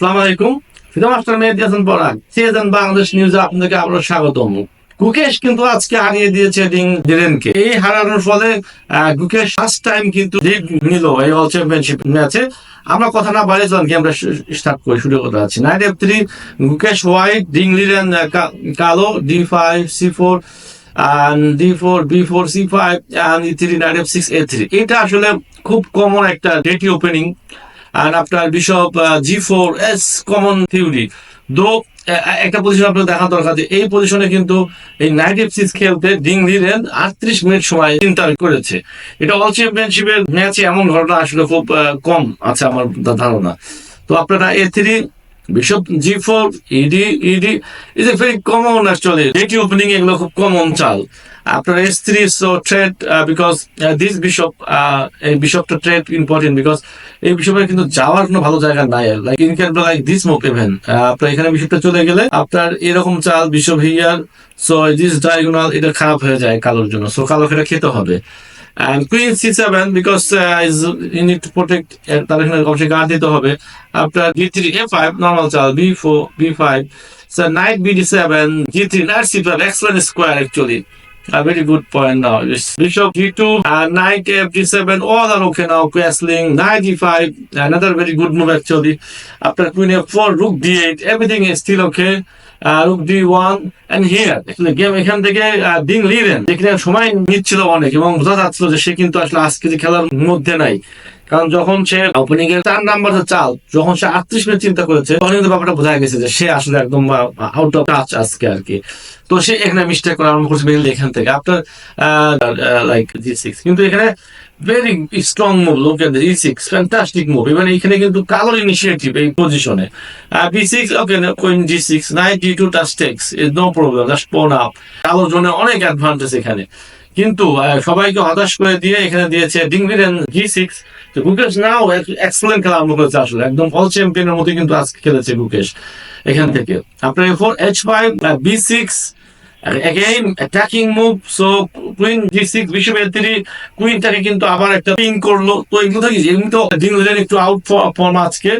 আসসালামু আলাইকুম। ফিদা মাস্টার মেহেদি হাসান বাংলাদেশ নিউজে আপনাদেরকে আবার স্বাগতম। গুকেশ কিন্তু আজকে হারিয়ে দিয়েছে ডিরেনকে। এই হারানোর ফলে গুকেশ ফার্স্ট টাইম কিন্তু লিড নিল এই চ্যাম্পিয়নশিপ ম্যাচে আমরা কথা না গেমটা স্টার্ট করি। শুরু করতে যাচ্ছি। Knight f three Gukesh white Ding কালো d five c four and d4 b4 c5 and e3 knight f6 a3 এটা আসলে খুব কমন একটা ডেটি ওপেনিং and আপনার bishop g four is common theory though একটা পজিশন আপনার দেখা দরকার যে এই পজিশনে কিন্তু এই নাইট এফ সিক্স খেলতে ডিং লিরেন আটত্রিশ মিনিট সময় চিন্তা করেছে। এটা অল চ্যাম্পিয়নশিপের ম্যাচে এমন ঘটনা আসলে খুব কম আছে আমার ধারণা। তো আপনারা a three bishop g four it it is a very common actually ডেটি opening এগুলো খুব কমন চাল। আপনার এস three so trade because this bishop এই বিশপটা ট্রেড ইম্পর্টেন্ট বিকজ এই বিশপের কিন্তু যাওয়ার কোনো ভালো জায়গা নাই। Like in can like this move even আপনার এখানে বিশপটা চলে গেলে আপনার এরকম চাল bishop here so this diagonal এটা খারাপ হয়ে যায় কালোর জন্য। সো কালো এটা খেতে হবে। And queen c7 because uh, is you need to protect uh, তার এখানে অবশ্যই গার্ড দিতে হবে। আপনার d3 a5 নর্মাল চাল b4 b5 so knight bd7 g3 knight c5 excellent square actually a very good point now Yes. bishop g2 uh, knight f d7 all are okay now castling knight d5 another very good move actually after queen f4 rook d8 everything is still okay uh, rook d1 and here actually game এখান থেকে ding leaden যেখানে সময় নিচ্ছিল অনেক এবং বোঝা যাচ্ছিল যে সে কিন্তু আসলে আজকে যে খেলার মধ্যে নাই। কারণ যখন সে ওপেনিং এর চার নাম্বার চাল যখন সে আটত্রিশ মিনিট চিন্তা করেছে তখন কিন্তু ব্যাপারটা বোঝা গেছে যে সে আসলে একদম আউট অফ টাচ আজকে আর কি। তো সে এখানে মিস্টেক করা আরম্ভ করছে মেনলি এখান থেকে। আপনার লাইক জি সিক্স কিন্তু এখানে very strong move e six fantastic move এখানে কিন্তু কালোর ইনিশিয়েটিভ এই পজিশনে b six okay g six g two touch takes is no problem just pawn up কালোর জন্য অনেক অ্যাডভান্টেজ এখানে। কিন্তু সবাইকে হতাশ করে দিয়ে এখানে দিয়েছে ডিংভির জি সিক্স তো গুকেশ নাও এক্সেলেন্ট খেলা আরম্ভ করেছে আসলে। একদম অল চ্যাম্পিয়নের মতো কিন্তু আজকে খেলেছে গুকেশ এখান থেকে। আপনার এরপর h five b six again, attacking move, so queen g6 bishop a3 কুইনটাকে কিন্তু আবার একটা পিং করল। তো এগুলো থেকে এমনি তো ডিংলেন একটু আউট ফর্ম আজকে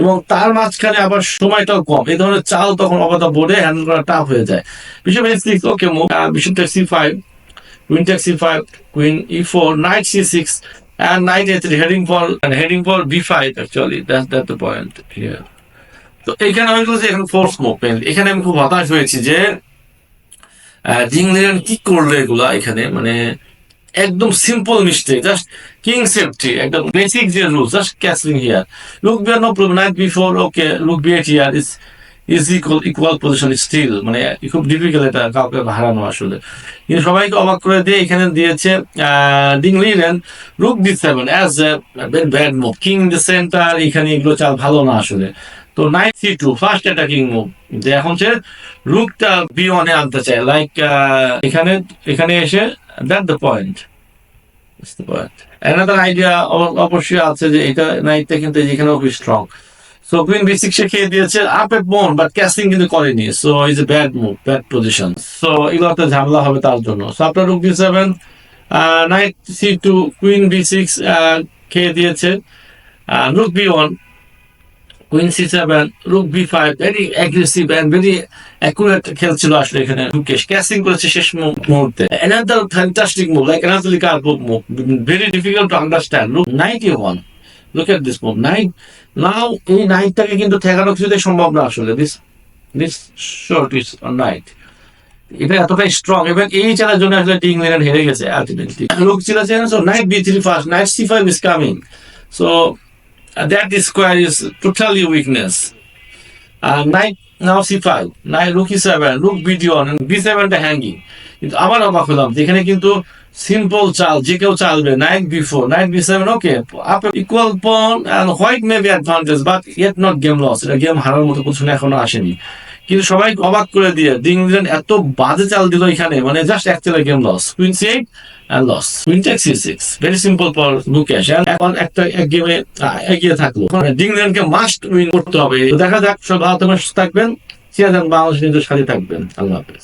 এবং তার মাঝখানে আবার সময়টাও কম। এই ধরনের চাল তখন অবতা বোর্ডে হ্যান্ডেল করা টাফ হয়ে যায়। Bishop a six okay move bishop takes c five queen takes c5 queen e4 knight c6 and knight a3 heading for and heading for b5 actually. That's that's the point here. তো এখানে আমি বলছি এখানে force move এখানে আমি খুব হতাশ হয়েছি যে কি করল এগুলা এখানে? মানে একদম simple mistake just king safety একদম বেসিক যে rule just here look bear no problem knight before okay look bear here is equal equal position still মানে খুব ডিফিকাল্ট এটা কাউকে হারানো আসলে। কিন্তু সবাইকে অবাক করে দিয়ে এখানে দিয়েছে Ding Liren rook d seven as very bad move king the center এখানে এগুলো চাল ভালো না আসলে। তো knight c two first attacking move যে এখন সে রুকটা বি ওয়ানে আনতে চায় লাইক এখানে এখানে এসে that the point another idea অবশ্যই আছে যে এটা নাইটটা কিন্তু খুবই স্ট্রং সো কুইন বি খেয়ে দিয়েছে আপ বোন বাট ক্যাসিং কিন্তু করেনি। So is a bad move bad position so এগুলোতে ঝামেলা হবে তার জন্য। সো আপনার rook b seven knight c two queen b six খেয়ে দিয়েছে। Rook b one queen c seven rook b five very aggressive and very accurate আসলে এখানে। রুকেশ ক্যাসিং করেছে শেষ মুহূর্তে। Another fantastic move like another car move very difficult to understand look one look at this move now এই নাইটটাকে কিন্তু ঠেকানো কিছুতে সম্ভব না আসলে। This this short is knight এটা এতটাই স্ট্রং এবং এই চালার জন্য আসলে ইংল্যান্ড হেরে গেছে আলটিমেটলি লোক ছিল knight b three first knight c five is coming so that this square is totally weakness Uh, knight now c5 knight rook e7 rook bd1 and b7 টা hanging. কিন্তু আবার অবাক হলাম যেখানে কিন্তু সিম্পল চাল যে কেউ চালবে knight b four knight বি7 okay up equal pawn and white may be advantage but yet not game loss এটা গেম হারার মতো পজিশনে এখনও আসেনি কিন্তু সবাই অবাক করে দিয়ে ইংল্যান্ড এত বাজে চাল দিল এখানে মানে জাস্ট এক চালে game loss queen c eight and loss. Queen takes c6. Very simple for Mukesh. And এখন একটা এক গেমে এগিয়ে থাকল ডিংল্যান্ডকে মাস্ট উইন করতে হবে দেখা যাক, সব ভালো থাকবেন সিয়াজান বাংলাদেশ নিজের সাথে থাকবেন আল্লাহ হাফেজ